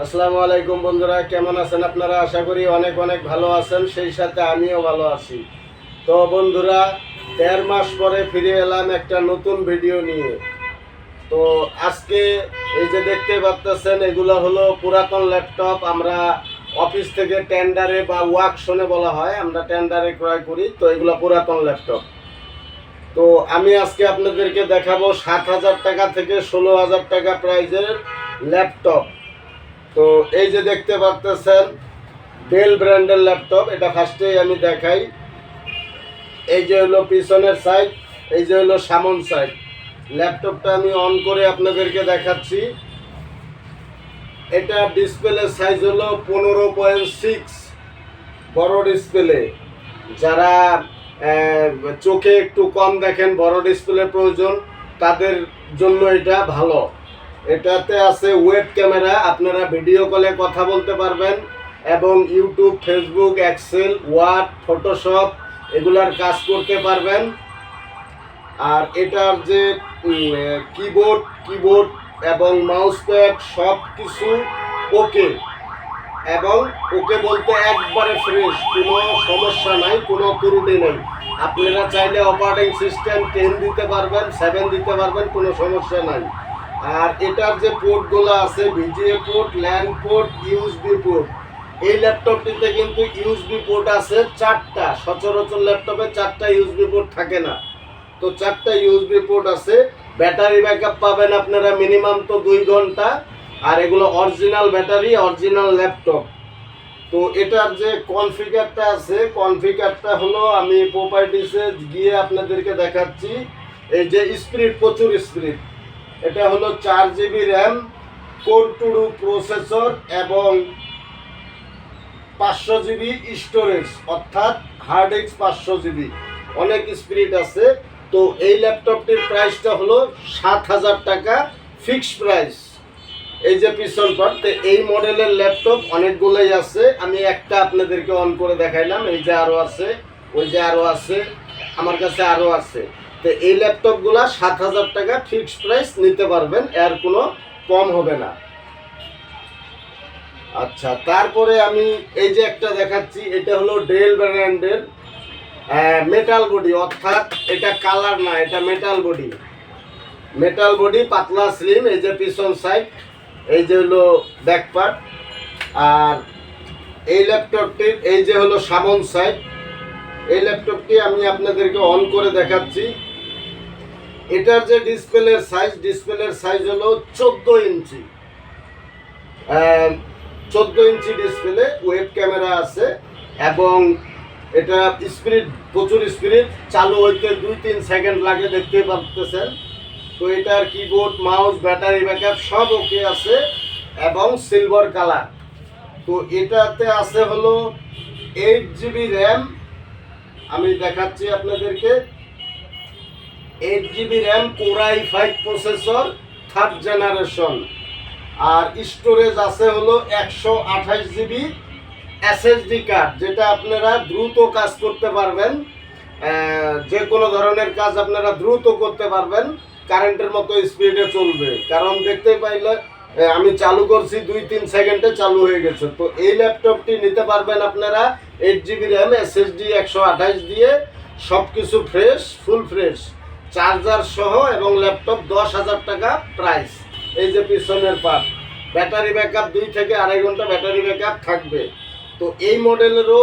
আসসালামু আলাইকুম বন্ধুরা, কেমন আছেন আপনারা? আশা করি অনেক অনেক ভালো আছেন, সেই সাথে আমিও ভালো আছি। তো বন্ধুরা, দেড় মাস পরে ফিরে এলাম একটা নতুন ভিডিও নিয়ে। তো আজকে এই যে দেখতে পাচ্ছেন এগুলো হলো পুরাতন ল্যাপটপ। আমরা অফিস থেকে টেন্ডারে বা ওয়ার্কশনে বলা হয়, আমরা টেন্ডারে ক্রয় করি, তো এগুলো পুরাতন ল্যাপটপ। তো আমি আজকে আপনাদেরকে দেখাবো সাত হাজার টাকা থেকে ষোলো হাজার টাকা প্রাইজের ল্যাপটপ। তো এই যে দেখতে পাচ্ছেন ডেল ব্র্যান্ডের ল্যাপটপ এটা ফার্স্টেই আমি দেখাই। এই যে হলো পিছনের সাইড এই যে হলো সামন সাইড ল্যাপটপটা আমি অন করে আপনাদেরকে দেখাচ্ছি। এটা ডিসপ্লে সাইজ হলো পনেরো পয়েন্ট সিক্স বড় ডিসপ্লে যারা চোখে একটু কম দেখেন, বড় ডিসপ্লে প্রয়োজন, তাদের জন্য এটা ভালো। এটাতে আছে ওয়েব ক্যামেরা, আপনারা ভিডিও কলে কথা বলতে পারবেন, এবং YouTube, Facebook, Excel, Word, Photoshop, এগুলার কাজ করতে পারবেন। আর এটার যে কিবোর্ড কিবোর্ড এবং মাউস প্যাড সব কিছু ওকে এবং ওকে বলতে একবারে ফ্রেশ কোনো সমস্যা নাই, কোনো ত্রুটি নেই। আপনারা চাইলে অপারেটিং সিস্টেম টেন দিতে পারবেন সেভেন দিতে পারবেন, কোনো সমস্যা নাই। আর এটার যে পোর্টগুলো আছে VGA port LAN port, USB port, এই ল্যাপটপটিতে কিন্তু ইউএসবি পোর্ট আছে চারটা। সচরাচর ল্যাপটপে চারটা ইউএসবি পোর্ট থাকে না। তো চারটা ইউএসবি পোর্ট আছে। ব্যাটারি ব্যাকআপ পাবেন আপনারা মিনিমাম তো দুই ঘণ্টা। আর এগুলো অরিজিনাল ব্যাটারি, অরিজিনাল ল্যাপটপ। তো এটার যে কনফিগারটা আছে, কনফিগারটা হলো আমি প্রপার্টিসে গিয়ে আপনাদেরকে দেখাচ্ছি। এই যে স্পিড, প্রচুর স্পিড। এটা হলো চার GB RAM, core two duo processor এবং পাঁচশো জিবি স্টোরেজ, অর্থাৎ হার্ড ডিস্ক পাঁচশো জিবি। অনেক স্পিরিট আছে। তো এই ল্যাপটপটির প্রাইসটা হলো সাত হাজার টাকা ফিক্সড প্রাইস। এই যে পিছন পার্ট তো এই মডেলের ল্যাপটপ অনেকগুলোই আছে। আমি একটা আপনাদেরকে অন করে দেখাইলাম। এই যে আরও আছে, ওই যে আরও আছে, আমার কাছে আরও আছে। তো এই ল্যাপটপগুলা সাত হাজার টাকা ফিক্সড প্রাইস নিতে পারবেন, এর কোনো কম হবে না। আচ্ছা তারপরে আমি এই যে একটা দেখাচ্ছি, এটা হলো ডেল ব্র্যান্ডের মেটাল বডি অর্থাৎ এটা কালার না, এটা মেটাল বডি মেটাল বডি পাতলা স্লিম এই যে পিছন সাইড এই যে হলো ব্যাক পার্ট আর এই ল্যাপটপটির এই যে হলো সামন সাইড এই ল্যাপটপটি আমি আপনাদেরকে অন করে দেখাচ্ছি। এটার যে ডিসপ্লের সাইজ ডিসপ্লের সাইজ হলো চোদ্দ ইঞ্চি। চোদ্দ ইঞ্চি ডিসপ্লে ওয়েব ক্যামেরা আছে, এবং এটা স্পিড প্রচুর স্পিড চালু হইতে দুই তিন সেকেন্ড লাগে দেখতে পারতেছেন। তো এটার কিবোর্ড মাউস ব্যাটারি ব্যাকআপ সব ওকে আছে, এবং সিলভার কালার তো এটাতে আছে হলো এইট জিবি র্যাম আমি দেখাচ্ছি আপনাদেরকে। Eight GB RAM core i five processor third generation R storage আছে হলো একশো আঠাশ জিবি এসএসডি কার্ড যেটা আপনারা দ্রুত কাজ করতে পারবেন। যে কোনো ধরনের কাজ আপনারা দ্রুত করতে পারবেন। কারেন্টের মতো স্পিডে চলবে। কারণ দেখতেই পাইলে আমি চালু করছি দুই তিন সেকেন্ডে চালু হয়ে গেছে। তো এই ল্যাপটপটি নিতে পারবেন আপনারা এইট জিবি র্যাম এসএসডি একশো আঠাশ দিয়ে। সব কিছু ফ্রেশ ফুল ফ্রেশ চার্জার সহ এবং ল্যাপটপ দশ হাজার টাকা প্রাইস এই যে পিছনের পার্ট ব্যাটারি ব্যাকআপ দুই থেকে আড়াই ঘণ্টা ব্যাটারি ব্যাকআপ থাকবে। তো এই মডেলেরও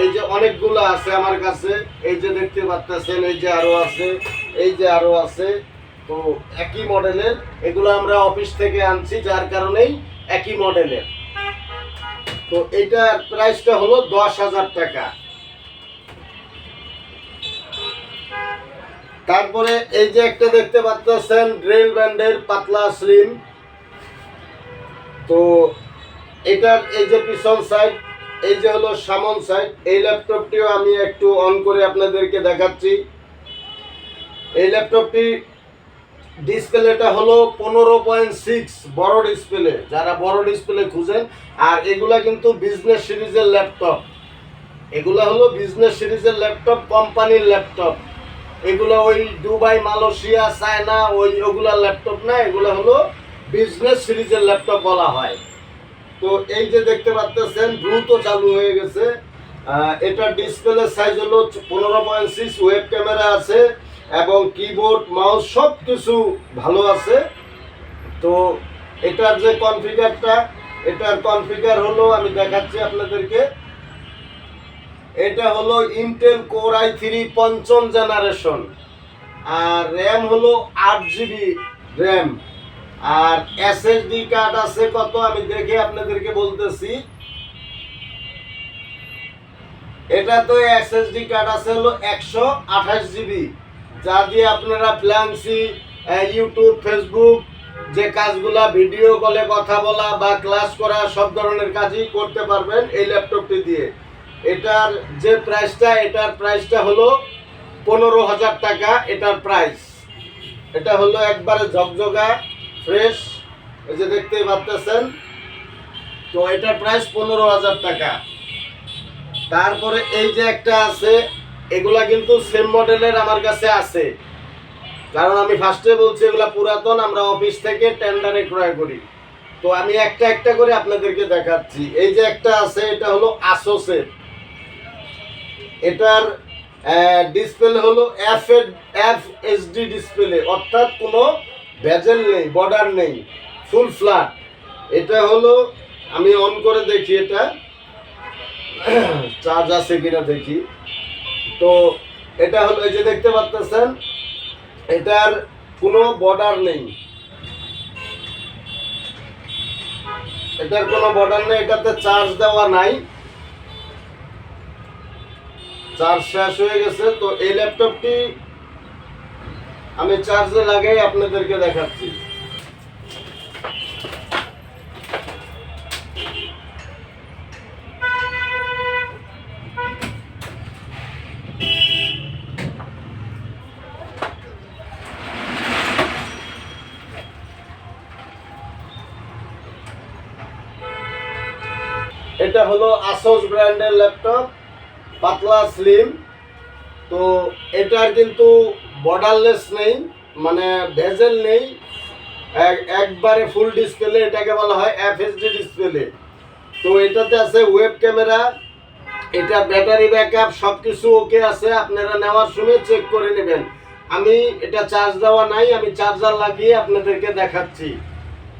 এই যে অনেকগুলো আছে আমার কাছে, এই যে দেখতে পাচ্ছেন, এই যে আরও আছে, এই যে আরও আছে। তো একই মডেলের এগুলো আমরা অফিস থেকে আনছি, যার কারণেই একই মডেলের তো এইটার প্রাইসটা হলো দশ হাজার টাকা। তারপরে এই যে একটা দেখতে পাচ্ছেন ড্রিল ব্যান্ডের পাতলা স্লিম তো এটার এই যে পিছন সাইড এই যে হলো সামন সাইড এই ল্যাপটপটিও আমি একটু অন করে আপনাদেরকে দেখাচ্ছি। এই ল্যাপটপটি ডিসপ্লেটা হলো পনেরো পয়েন্ট সিক্স বড় ডিসপ্লে যারা বড় ডিসপ্লে খুঁজেন। আর এগুলা কিন্তু বিজনেস সিরিজের ল্যাপটপ এগুলা হলো বিজনেস সিরিজের ল্যাপটপ কোম্পানির ল্যাপটপ এগুলো ওই দুবাই, মালয়েশিয়া, চায়না, ওই ওগুলা ল্যাপটপ না, এগুলো হলো বিজনেস সিরিজের ল্যাপটপ বলা হয়। তো এই যে দেখতে পাচ্ছেন দ্রুত চালু হয়ে গেছে। এটা ডিসপ্লে সাইজ হলো পনেরো পয়েন্ট সিক্স ওয়েব ক্যামেরা আছে এবং কিবোর্ড মাউস সব কিছু ভালো আছে। তো এটার যে কনফিগারটা এটার কনফিগার হলো, আমি দেখাচ্ছি আপনাদেরকে। এটা হলো ইন্টেল কোর আই থ্রি পঞ্চম জেনারেশন আর র্যাম হলো আট জিবি র্যাম আর এসএসডি কার্ড আছে কত? আমি দেখে আপনাদেরকে বলতেছি। এটা তো এসএসডি কার্ড আছে হলো একশো আঠাশ জিবি যা দিয়ে আপনারা ফ্ল্যান্সি ইউটিউব ফেসবুক যে কাজগুলা ভিডিও কলে কথা বলা বা ক্লাস করা, সব ধরনের কাজই করতে পারবেন এই ল্যাপটপটি দিয়ে। এটার যে প্রাইসটা এটার প্রাইসটা হলো পনেরো হাজার টাকা, এটার প্রাইস এটা হলো একবারে ঝকঝকা ফ্রেশ এই যে দেখতে পাচ্ছেন তো এটার প্রাইস পনেরো হাজার টাকা। তারপরে এই যে একটা আছে, এগুলা কিন্তু সেম মডেলের আমার কাছে আছে। কারণ আমি ফার্স্টে বলছি, এগুলা পুরাতন, আমরা অফিস থেকে টেন্ডারে ক্রয় করি। তো আমি একটা একটা করে আপনাদেরকে দেখাচ্ছি। এই যে একটা আছে, এটা হলো আসোসের এটার ডিসপ্লে হলো এফ এফ এইচডি ডিসপ্লে অর্থাৎ কোনো ভেজেল নেই বর্ডার নেই ফুল ফ্ল্যাট এটা হলো, আমি অন করে দেখি এটা। চার্জ আছে কিনা দেখি। তো এটা হলো, এই যে দেখতে পাচ্ছেন এটার কোনো বর্ডার নেই। এটার কোনো বর্ডার নেই, এটাতে চার্জ দেওয়া নাই। চার্জ শেষ হয়ে গেছে, তো এই ল্যাপটপটি আমি চার্জে লাগাই আপনাদেরকে দেখাচ্ছি। এটা হলো আসোস ব্র্যান্ডের ল্যাপটপ। পাতলা স্লিম তো এটার কিন্তু বর্ডারলেস নেই মানে ভেজেল নেই। এক- একবারে ফুল ডিসপ্লে এটাকে বলা হয় এফএসডি ডিসপ্লে তো এটাতে আছে ওয়েব ক্যামেরা এটা ব্যাটারি ব্যাকআপ সব কিছু ওকে আছে, আপনারা নেওয়ার সময় চেক করে নেবেন। আমি এটা চার্জ দেওয়া নাই, আমি চার্জার লাগিয়ে আপনাদেরকে দেখাচ্ছি।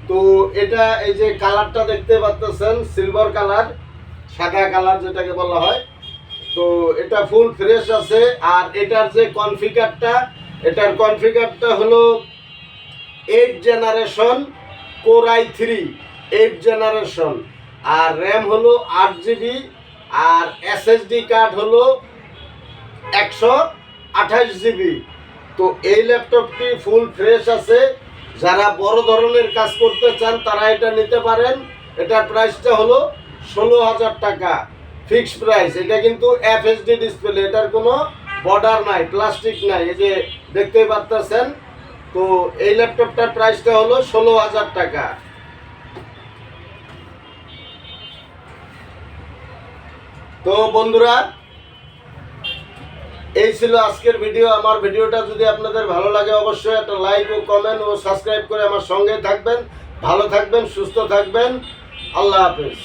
তো এটা এই যে কালারটা দেখতে পাচ্ছেন সিলভার কালার সাদা কালার যেটাকে বলা হয়। তো এটা ফুল ফ্রেশ আছে, আর এটার যে কনফিগারটা এটার কনফিগারটা হলো eight generation core i three eight generation R RAM হলো আট জিবি আর এসএসডি কার্ড হলো একশো আঠাশ জিবি তো এই ল্যাপটপটি ফুল ফ্রেশ আছে, যারা বড় ধরনের কাজ করতে চান তারা এটা নিতে পারেন। এটার প্রাইসটা হলো ষোলো হাজার টাকা। Fixed price. এটা কিন্তু এফএসডি ডিসপ্লে এটার কোনো বর্ডার নাই প্লাস্টিক নাই। এই যে দেখতেই পারতেছেন, তো এই ল্যাপটপটার প্রাইসটা হলো ষোলো হাজার টাকা। তো বন্ধুরা, এই ছিল আজকের ভিডিও আমার ভিডিওটা যদি আপনাদের ভালো লাগে, অবশ্যই একটা লাইক ও কমেন্ট ও সাবস্ক্রাইব করে আমার সঙ্গে থাকবেন। ভালো থাকবেন, সুস্থ থাকবেন। আল্লাহ হাফেজ।